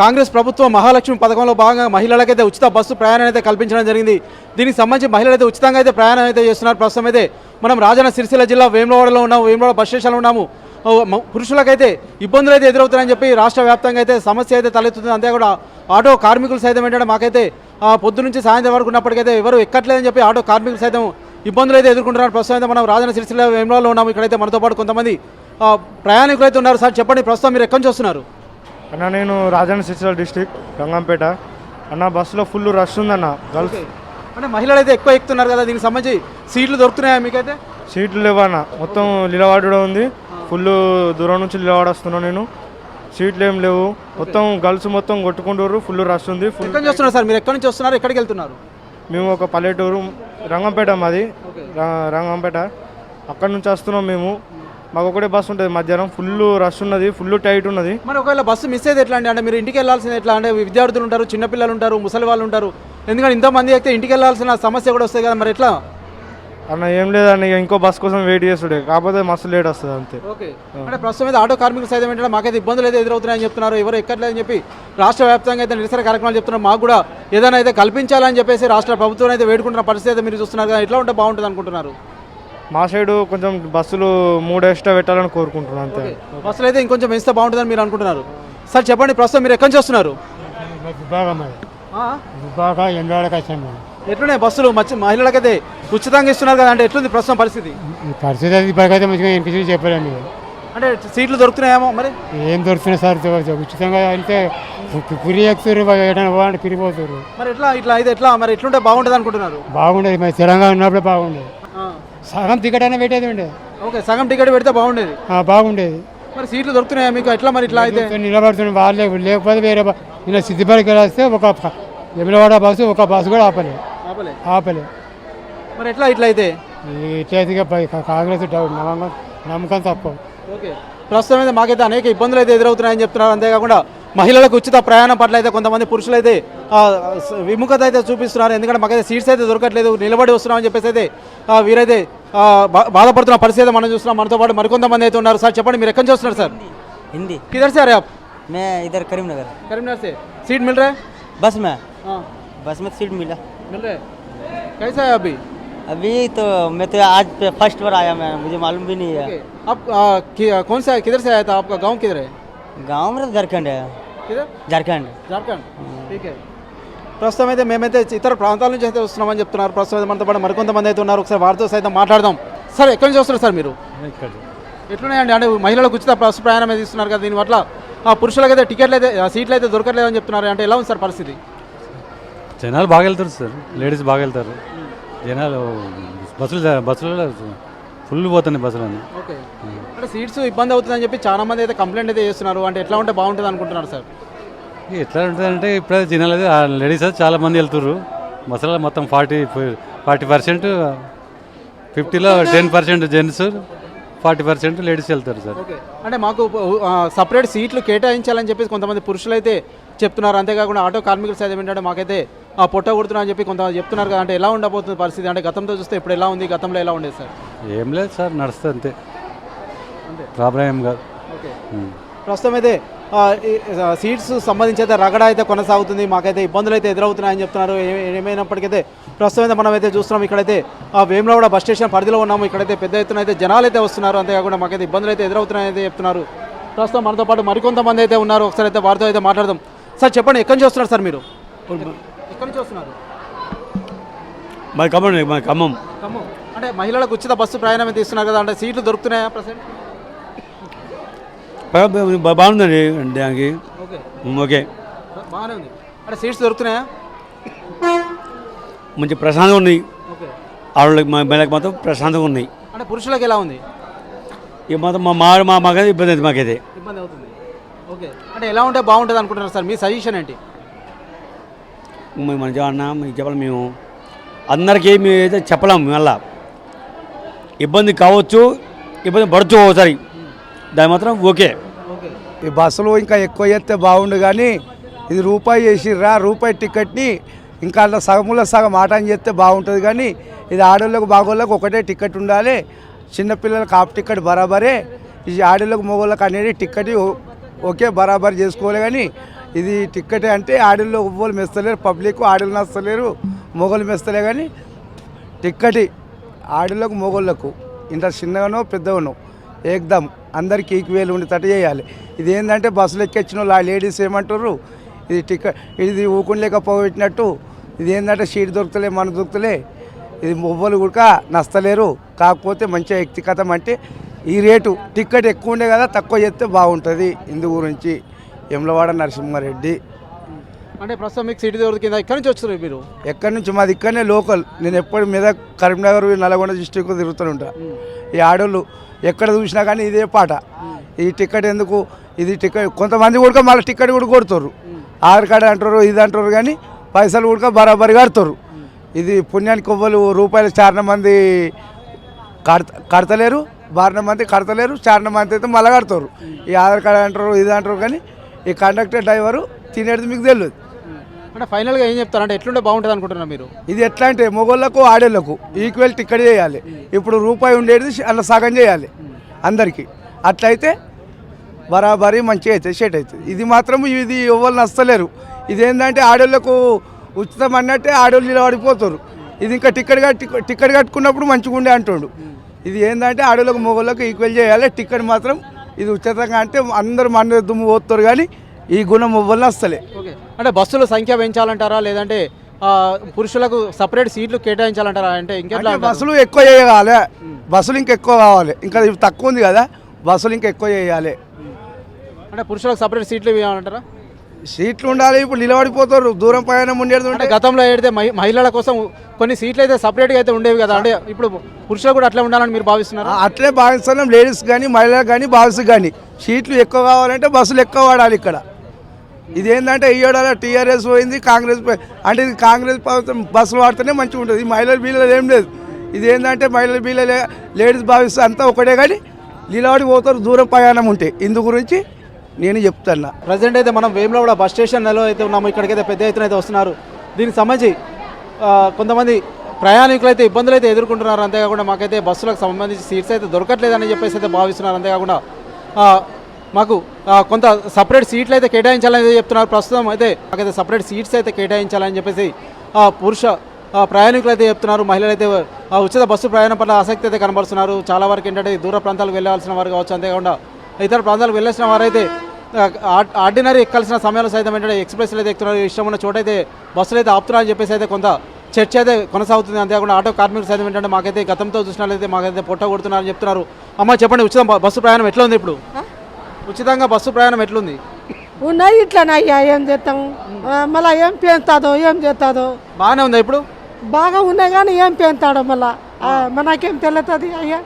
కాంగ్రెస్ ప్రభుత్వం మహాలక్ష్మి పథకంలో భాగంగా మహిళలకైతే ఉచిత బస్సు ప్రయాణం అయితే కల్పించడం జరిగింది. దీనికి సంబంధించి మహిళలు అయితే ఉచితంగా అయితే ప్రయాణం అయితే చేస్తున్నారు. ప్రస్తుతం అయితే మనం రాజన్న సిరిసిల్ల జిల్లా వేములవాడలో ఉన్నాము వేములవాడ బస్ స్టేషన్లో ఉన్నాము. పురుషులకైతే ఇబ్బందులు అయితే ఎదురవుతున్నాయని చెప్పి రాష్ట్ర వ్యాప్తంగా అయితే సమస్య అయితే తలెత్తుతుంది. అంతే కూడా ఆటో కార్మికులు సైతం ఏంటంటే మాకైతే పొద్దు నుంచి సాయంత్రం వరకు ఉన్నప్పటికైతే ఎవరు ఎక్కట్లేదని చెప్పి ఆటో కార్మికులు సైతం ఇబ్బందులు అయితే ఎదుర్కొంటున్నారు. ప్రస్తుతం అయితే మనం రాజన్న సిరిసిల్ల వేములవాడలో ఉన్నాము. ఇక్కడైతే మనతో పాటు కొంతమంది ప్రయాణికులు అయితే ఉన్నారు. సార్ చెప్పండి. ప్రస్తుతం మీరు ఎక్కడి నుంచి వస్తున్నారు? అన్న నేను రాజన్న సిరిసిల్ల డిస్టిక్ గంగంపేట. అన్న బస్సులో ఫుల్ రష్ ఉందన్న గర్ల్స్ అంటే మహిళలు అయితే ఎక్కువ ఎక్కుతున్నారు కదా దీనికి సంబంధించి సీట్లు దొరుకుతున్నాయా మీకైతే? సీట్లు లేవన్న మొత్తం నిలవాడు కూడా ఉంది. ఫుల్ దూరం నుంచి నిలవాడు వస్తున్నా నేను. సీట్లు ఏం లేవు. మొత్తం గర్ల్స్ మొత్తం కొట్టుకుంటారు ఫుల్ రష్ ఉంది ఫుల్ ఎక్కడి నుంచి వస్తున్నారు సార్? మీరు ఎక్కడి నుంచి వస్తున్నారు? ఎక్కడికి వెళ్తున్నారు? మేము ఒక పల్లెటూరు రంగంపేట మాది. రంగంపేట. అక్కడ నుంచి వస్తున్నాం మేము. మాకు ఒకటే బస్సు ఉంటుంది. మధ్యాహ్నం ఫుల్ రష్ ఉన్నది ఫుల్ టైట్ ఉన్నది. మరి ఒకవేళ బస్సు మిస్ అయితే ఎట్లా అండి అంటే మీరు ఇంటికి వెళ్ళాల్సింది ఎట్లా? అంటే విద్యార్థులు ఉంటారు చిన్నపిల్లలు ఉంటారు ముసలి వాళ్ళు ఉంటారు. ఎందుకంటే ఇంతమంది అయితే ఇంటికి వెళ్ళాల్సిన సమస్య కూడా వస్తుంది కదా మరి ఎట్లా? అన్న ఏం ఇక ఇంకో బస్ కోసం వెయిట్ చేస్తుండే. కాకపోతే మస్తు లేట్ వస్తుంది అంతే. ఓకే. అంటే ప్రస్తుతం అయితే ఆటో కార్మికులు సైతం ఏంటంటే మాకైతే ఇబ్బందులు అయితే ఎదురవుతున్నాయని చెప్తున్నారు. ఎవరు ఎక్కట్లేదని చెప్పి రాష్ట్ర వ్యాప్తంగా అయితే నిరసన కార్యక్రమాలు చెప్తున్నారు. మాకు కూడా ఏదైనా అయితే కల్పించాలని చెప్పేసి రాష్ట్ర ప్రభుత్వం అయితే వేడుకుంటున్న పరిస్థితి అయితే మీరు చూస్తున్నారు కదా. ఎట్లా ఉంటే బాగుంటుంది అనుకుంటున్నారు? మా సైడు కొంచెం బస్సులు మూడు ఎక్స్ట్రా పెట్టాలని కోరుకుంటున్నాను అంతే. బస్సులు అయితే ఇంకొంచెం పెంచితే బాగుంటుందని మీరు అనుకుంటున్నారు? సార్ చెప్పండి ప్రస్తుతం మీరు ఎక్కడి నుంచి వస్తున్నారు? ఎట్లున్నాయి బస్సులు? మచ్చి మహిళలకైతే ఉచితంగా ఇస్తున్నారు కదా అంటే ఎట్లుంది ప్రస్తుతం పరిస్థితి? పరిస్థితి అది ఇప్పటికైతే మంచిగా ఎన్నికలు చెప్పలేండి అంటే సీట్లు దొరుకుతున్నాయేమో మరి? ఏం దొరుకుతున్నాయి సార్ ఉచితంగా అంటే పురి ఎక్కుతారు ఏదైనా పోవాలంటే పిరిపోతారు మరి ఎట్లా ఇట్లా అయితే ఎట్లా మరి ఎట్లుంటే బాగుంటుంది అనుకుంటున్నారు బాగుండేది మరి తెలంగాణ ఉన్నప్పుడే బాగుండేది. సగం టికెట్ అయినా పెట్టేది ఉండే. ఓకే సగం టికెట్ పెడితే బాగుండేది. ఆ, బాగుండేది. మరి సీట్లు దొరుకుతున్నాయా మీకు? ఎట్లా మరి ఇట్లా అయితే? నిలబడుతున్న వాళ్ళే లేకపోతే వేరే బ- ఇలా సిద్దిపేటకి వస్తే ఒక ప- ఎమిలవాడ బస్సు ఒక బస్సు కూడా ఆపలే. ఆపలే? ఆపలే. మరి ఎట్లా ఇట్లా అయితే? ఇట్లయితే కాంగ్రెస్ డౌట్ నమ్మకం నమ్మకం తక్కువ. ఓకే. ప్రస్తుతం అయితే మాకైతే అనేక ఇబ్బందులు అయితే ఎదురవుతున్నాయని చెప్తున్నారు. అంతేకాకుండా మహిళలకు ఉచిత ప్రయాణం పట్ల అయితే కొంతమంది పురుషులు అయితే ఆ, స- విముఖత అయితే చూపిస్తున్నారు ఎందుకంటే మాకైతే సీట్స్ అయితే దొరకట్లేదు నిలబడి వస్తున్నామని చెప్పేసి అయితే ఆ, వీరైతే ఆ, బా- బాధపడుతున్న పరిస్థితి అయితే మనం చూస్తున్నాం మనతో పాటు మరికొంతమంది అయితే ఉన్నారు సార్ చెప్పండి మీరు ఎక్కడి నుంచి వస్తున్నారు సార్ हिंदी किधर से आ रहे हैं आप मैं इधर करीमनगर करीमनगर से सीट मिल रहा है बस में हाँ बस में सीट मिला मिल रहा है कैसा है अभी अभी तो मैं तो आज पे फर्स्ट बार आया मैं मुझे मालूम भी नहीं है ओके। आप आ, कि- कौन सा है किधर से आया था आपका गांव किधर है गांव में तो झारखंड है జార్ఖండ్. జార్ఖండ్. ప్రస్తుతం అయితే మేమైతే ఇతర ప్రాంతాల నుంచి అయితే వస్తున్నామని చెప్తున్నారు. ప్రస్తుతం మనతో పాటు మరికొంతమంది అయితే ఉన్నారు. ఒకసారి వారితో సైతం మాట్లాడదాం. సార్ ఎక్కడి నుంచి వస్తున్నారు సార్ మీరు? ఎట్లున్నాయండి? అంటే మహిళలకు ఉచిత ప్రస్తుత ప్రయాణం అయితే ఇస్తున్నారు కదా దీనివల్ల పురుషులకు అయితే టికెట్లు అయితే సీట్లు అయితే దొరకట్లేదు అని చెప్తున్నారు. అంటే ఎలా ఉంది సార్ పరిస్థితి? జనాలు బాగా వెళ్తారు సార్. లేడీస్ బాగా వెళ్తారు. జనాలు బస్సులు బస్సులు ఫుల్ పోతున్నాయి బస్సులని ఓకే. అంటే సీట్స్ ఇబ్బంది అవుతుందని చెప్పి చాలా మంది అయితే కంప్లైంట్ అయితే చేస్తున్నారు. అంటే ఎట్లా ఉంటే బాగుంటుంది అనుకుంటున్నారు సార్? ఎట్లా ఉంటుందంటే ఇప్పుడు జనాలు అయితే లేడీస్ అయితే చాలా మంది వెళ్తారు బస్సులలో మొత్తం ఫార్టీ ఫార్టీ పర్సెంట్ ఫిఫ్టీలో ten percent gents forty percent ladies వెళ్తారు సార్. ఓకే. అంటే మాకు సపరేట్ సీట్లు కేటాయించాలని చెప్పేసి కొంతమంది పురుషులు అయితే చెప్తున్నారు. అంతేకాకుండా ఆటో కార్మికులు సైతం ఏంటంటే మాకైతే ఆ పొట్ట కొడుతున్నా అని చెప్పి కొంత చెప్తున్నారు కదా. అంటే ఎలా ఉండబోతుంది పరిస్థితి? అంటే గతంతో చూస్తే ఇప్పుడు ఎలా ఉంది? గతంలో ఎలా ఉండేది సార్? ఏం లేదు సార్ నడుస్తుంది అంతే. ప్రాబ్లం ఏం కాదు. ప్రస్తుతం అయితే సీట్స్ సంబంధించి అయితే రగడ అయితే కొనసాగుతుంది. మాకైతే ఇబ్బందులు అయితే ఎదురవుతున్నాయని చెప్తున్నారు. ఏ- ఏమైనప్పటికైతే ప్రస్తుతం అయితే మనం అయితే చూస్తున్నాం. ఇక్కడైతే ఆ వేములవాడ బస్ స్టేషన్ పరిధిలో ఉన్నాము. ఇక్కడైతే పెద్ద ఎత్తున అయితే జనాలు అయితే వస్తున్నారు. అంతేకాకుండా మాకైతే ఇబ్బందులు అయితే ఎదురవుతున్నాయని అయితే చెప్తున్నారు. ప్రస్తుతం మనతో పాటు మరికొంతమంది అయితే ఉన్నారు. ఒకసారి అయితే వారితో అయితే మాట్లాడదాం. సార్ చెప్పండి ఎక్కడి నుంచి వస్తున్నారు సార్ మీరు? ఎక్కడి నుంచి వస్తున్నారు? మాది ఖమ్మం ఖమ్మం. ఖమ్మం. అంటే మహిళలకు ఉచిత బస్సు ప్రయాణం అయితే ఇస్తున్నారు కదా అంటే సీట్లు దొరుకుతున్నాయా ప్రజెంట్? బాగుందండి దానికి. ఓకే. బాగానే ఉంది. అంటే సీట్స్ దొరుకుతున్నాయా? మంచి ప్రశాంతంగా ఉన్నాయి. ఆడవాళ్ళకి మా మహిళలకు మాత్రం ప్రశాంతంగా ఉన్నాయి. అంటే పురుషులకు ఎలా ఉంది? ఇక మాత్రం మా మా మా మాకైతే ఇబ్బంది అవుతుంది మాకైతే. ఇబ్బంది అవుతుంది. ఓకే. అంటే ఎలా ఉంటే బాగుంటుంది అనుకుంటున్నారు సార్? మీ సజెషన్ ఏంటి? మేము మంచిగా అన్నా మీకు చెప్పాలి మేము అందరికీ మేము అయితే చెప్పలేము మళ్ళా. ఇబ్బంది కావచ్చు ఇబ్బంది పడచ్చు ఒకసారి. దాని మాత్రం ఓకే. ఈ బస్సులు ఇంకా ఎక్కువ చేస్తే బాగుండు కానీ ఇది రూపాయి వేసిర్రా రూపాయి టికెట్ని ఇంకా అట్లా సగముల సగం ఆటం చేస్తే బాగుంటుంది కానీ ఇది ఆడోళ్ళకు బాగోళ్ళకు ఒకటే టికెట్ ఉండాలి. చిన్నపిల్లలకు హాఫ్ టికెట్ బరాబరే ఇది ఆడోళ్ళకు మగోళ్ళకు అనేది టికెట్ ఒకే బరాబర్ చేసుకోవాలి కానీ ఇది టిక్కెట్ అంటే ఆడోళ్ళు ఎవ్వరు మెస్తలేరు పబ్లిక్ ఆడోళ్ళు నచ్చలేరు మొగలు మెస్తలే కానీ టిక్కెట్ ఆడలకు మొగోళ్ళకు ఇంత చిన్నగానో పెద్దగానో ఏకదం అందరికి ఈక్వేలు ఉండేటట్టు చేయాలి. ఇది ఏంటంటే బస్సులు ఎక్కించిన వాళ్ళు ఆ లేడీస్ ఏమంటారు ఇది టికెట్ ఇది ఊకుని లేకపోబెట్టినట్టు ఇది ఏంటంటే సీట్ దొరుకుతలే మన దొరుకుతలే ఇది మొవ్వలు కూడా నస్తలేరు కాకపోతే మంచిగా వ్యక్తిగతం అంటే ఈ రేటు టికెట్ ఎక్కువ ఉండే కదా తక్కువ చేస్తే బాగుంటుంది. ఇందు గురించి ఎమ్లవాడ నరసింహారెడ్డి. అంటే ప్రస్తుతం మీకు సిటీ దొరికి కింద ఇక్కడి నుంచి వచ్చారు మీరు? ఎక్కడి నుంచి? మాది ఇక్కడనే లోకల్. నేను ఎప్పుడు మీద కరీంనగర్ నల్గొండ డిస్టిక్ తిరుగుతూనే ఉంటా. ఈ ఆడోళ్ళు ఎక్కడ చూసినా కానీ ఇదే పాట. ఈ టికెట్ ఎందుకు? ఇది టికెట్ కొంతమంది కూడా మళ్ళీ టికెట్ కూడా కొడుతారు. ఆధార్ కార్డు అంటారు ఇది అంటారు కానీ పైసలు కూడా బరాబరి కడతారు. ఇది పుణ్యానికి కొవ్వలు రూపాయలు చాలా మంది కడత కడతలేరు బారిన మంది కడతలేరు చాలా మంది అయితే మళ్ళీ కడతారు. ఈ ఆధార్ కార్డు అంటారు ఇది అంటారు కానీ ఈ కండక్టర్ డ్రైవరు తినేది మీకు తెలియదు. అంటే ఫైనల్గా ఏం చెప్తారు? అంటే ఎట్లుంటే బాగుంటుంది అనుకుంటున్నారు మీరు? ఇది ఎట్లా అంటే మొగోళ్ళకు ఆడేళ్ళకు ఈక్వల్ టిక్కెట్ చేయాలి. ఇప్పుడు రూపాయి ఉండేది అలా సగం చేయాలి అందరికీ. అట్లయితే బరాబరి మంచిగా అవుతుంది షేట్ అవుతుంది. ఇది మాత్రం ఇది ఎవరు నచ్చలేరు. ఇది ఏంటంటే ఆడోళ్ళకు ఉచితం అన్నట్టే ఆడోళ్ళు నిలబడిపోతారు. ఇది ఇంకా టికెట్ కట్టి టికెట్ కట్టుకున్నప్పుడు మంచిగా ఉండే అంటుండు. ఇది ఏంటంటే ఆడోళ్ళకు మొగోళ్ళకు ఈక్వల్ చేయాలి. టికెట్ మాత్రం ఇది ఉచితంగా అంటే అందరూ మన దుమ్ము పోతారు కానీ ఈ గుణం నచ్చలే ఓకే. అంటే బస్సుల సంఖ్య పెంచాలంటారా? లేదంటే పురుషులకు సపరేట్ సీట్లు కేటాయించాలంటారా? అంటే ఇంకెట్లా? బస్సులు ఎక్కువ చేయాలి. బస్సులు ఇంకా ఎక్కువ కావాలి. ఇంకా తక్కువ ఉంది కదా బస్సులు ఇంకా ఎక్కువ చేయాలి. అంటే పురుషులకు సపరేట్ సీట్లు ఇవ్వాలంటారా? సీట్లు ఉండాలి ఇప్పుడు నిలబడిపోతారు. దూరం ప్రయాణం ఉండేది ఉంటే గతంలో అయితే మహి- మహిళల కోసం కొన్ని సీట్లు అయితే సపరేట్గా అయితే ఉండేవి కదా. అంటే ఇప్పుడు పురుషులు కూడా అట్లా ఉండాలని మీరు భావిస్తున్నారు? అట్లే భావిస్తున్నాం. లేడీస్ కానీ మహిళలకు కానీ బాయ్స్ కానీ. సీట్లు ఎక్కువ కావాలంటే బస్సులు ఎక్కువ వాడాలి ఇక్కడ. ఇది ఏంటంటే ఏడాది టీఆర్ఎస్ పోయింది కాంగ్రెస్ అంటే ఇది కాంగ్రెస్ ప్రభుత్వం బస్సులు వాడితేనే మంచిగా ఉంటుంది. మహిళల బీళ్ళలు ఏం లేదు. ఇది ఏంటంటే మహిళల బీళ్ళలే లేడీస్ భావిస్తే అంతా ఒకటే కానీ నిలబడి పోతారు దూరం ప్రయాణం ఉంటాయి ఇందు గురించి నేను చెప్తున్నా. ప్రజెంట్ అయితే మనం వేములవాడ బస్ స్టేషన్లో అయితే ఉన్నాము. ఇక్కడికైతే పెద్ద ఎత్తున అయితే వస్తున్నారు. దీనికి సంబంధించి కొంతమంది ప్రయాణికులు అయితే ఇబ్బందులు అయితే ఎదుర్కొంటున్నారు. అంతేకాకుండా మాకైతే బస్సులకు సంబంధించి సీట్స్ అయితే దొరకట్లేదని చెప్పేసి అయితే భావిస్తున్నారు. అంతేకాకుండా మాకు కొంత సపరేట్ సీట్లు అయితే కేటాయించాలని చెప్తున్నారు. ప్రస్తుతం అయితే మాకైతే సపరేట్ సీట్స్ అయితే కేటాయించాలని చెప్పేసి పురుష ఆ, ప్రయాణికులు అయితే చెప్తున్నారు. మహిళలు అయితే ఉచిత బస్సు ప్రయాణం పట్ల ఆసక్తి అయితే కనబరుస్తున్నారు చాలా వరకు ఏంటంటే దూర ప్రాంతాలకు వెళ్ళాల్సిన వారు కావచ్చు అంతేకాకుండా ఇతర ప్రాంతాలకు వెళ్ళాల్సిన వారైతే ఆర్డినరీ ఎక్కాల్సిన సమయంలో సైతం ఏంటంటే ఎక్స్ప్రెస్లు అయితే ఎక్కుతున్నారు. ఇష్టం ఉన్న చోట అయితే బస్సులు అయితే ఆపుతున్నారని చెప్పేసి అయితే కొంత చర్చ అయితే కొనసాగుతుంది. అంతేకాకుండా ఆటో కార్మికులు సైతం ఏంటంటే మాకైతే గతంతో చూసినట్లయితే మాకైతే పొట్ట కొడుతున్నారని చెప్తున్నారు. అమ్మ చెప్పండి ఉచిత బస్సు ప్రయాణం ఎట్లా ఉంది ఇప్పుడు? ఉచితంగా బస్సు ప్రయాణం ఎట్లుంది? ఉన్నాయి ఇట్లానే అయ్యా ఏం చేస్తాము? మళ్ళా ఏం పెంచుతాదో ఏం చేస్తాదో? బాగానే ఉందా ఇప్పుడు? బాగా ఉన్నాయి కానీ ఏం పెంచుతాడో మళ్ళా? ఆ, మనకేం తెలుస్తుంది అయ్యా?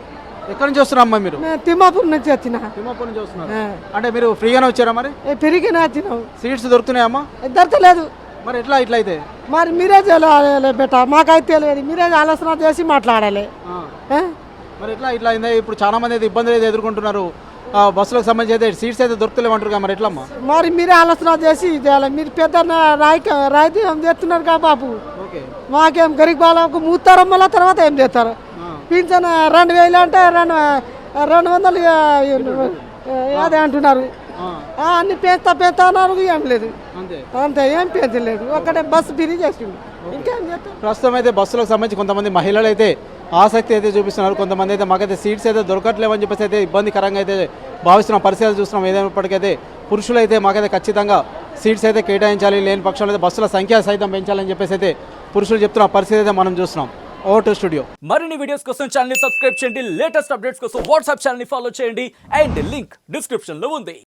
ఎక్కడి నుంచి వస్తున్నారు అమ్మ మీరు? మేము తిమ్మాపూర్ నుంచి వచ్చిన. తిమ్మాపూర్ నుంచి వస్తున్నారు? ఆ, అంటే మీరు ఫ్రీగానే వచ్చారా మరి? ఏ పెరిగిన వచ్చినావు సీట్స్ దొరుకుతున్నాయమ్మా దొరకలేదు. మరి ఎట్లా ఇట్లా అయితే? మరి మీరే చేయాలి బెట మాకైతే తెలియదు. మీరే ఆలోచన చేసి మాట్లాడాలి. ఆ. ఆ? మరి ఎట్లా ఇట్లా అయిందా? ఇప్పుడు చాలా మంది అయితే ఇబ్బందులు అయితే ఎదుర్కొంటున్నారు. బస్సులకు సంబంధించి అయితే సీట్స్ అయితే దొరుకుతలేమంటారు మరి ఎట్లా మరి మీరే ఆలోచన చేసి చేయాలి మీరు పెద్ద రాయిక రాయితీ ఏం చేస్తున్నారు కా బాబు? మాకేం గరీబ్ వాళ్ళకు మూతారు మళ్ళీ తర్వాత ఏం చేస్తారు? పింఛన్ రెండు వేలు అంటే రెండు రెండు వందలు అదే అంటున్నారు. ఆ, అన్ని పెంచుతా పెంచుతా అన్నారు ఏం లేదు. అంతే. ఏం పెంచలేదు ఒక్కటే బస్సు ఫ్రీ చేసిండు. ఇంకేం చేస్తాం ప్రస్తుతం అయితే బస్సులకు సంబంధించి కొంతమంది మహిళలు అయితే ఆసక్తి అయితే చూపిస్తున్నారు. కొంతమంది అయితే మాకైతే సీట్స్ అయితే దొరకట్లేవని చెప్పేసి అయితే ఇబ్బందికరంగా అయితే భావిస్తున్న. పరిస్థితి చూస్తున్నాం. ఏదైనప్పటికైతే పురుషులు అయితే మాకైతే ఖచ్చితంగా సీట్స్ అయితే కేటాయించాలి. లేని పక్షంలో అయితే బస్సుల సంఖ్య సైతం పెంచాలని చెప్పేసి అయితే పురుషులు చెప్తున్న పరిస్థితి అయితే మనం చూస్తున్నాం. ఓటో స్టూడియో. మరిన్ని వీడియోస్ కోసం ఛానల్ సబ్స్క్రైబ్ చేయండి. లేటెస్ట్ అప్డేట్స్ కోసం వాట్సాప్ ఛానల్ని ఫాలో చేయండి. అండ్ లింక్ డిస్క్రిప్షన్లో ఉంది.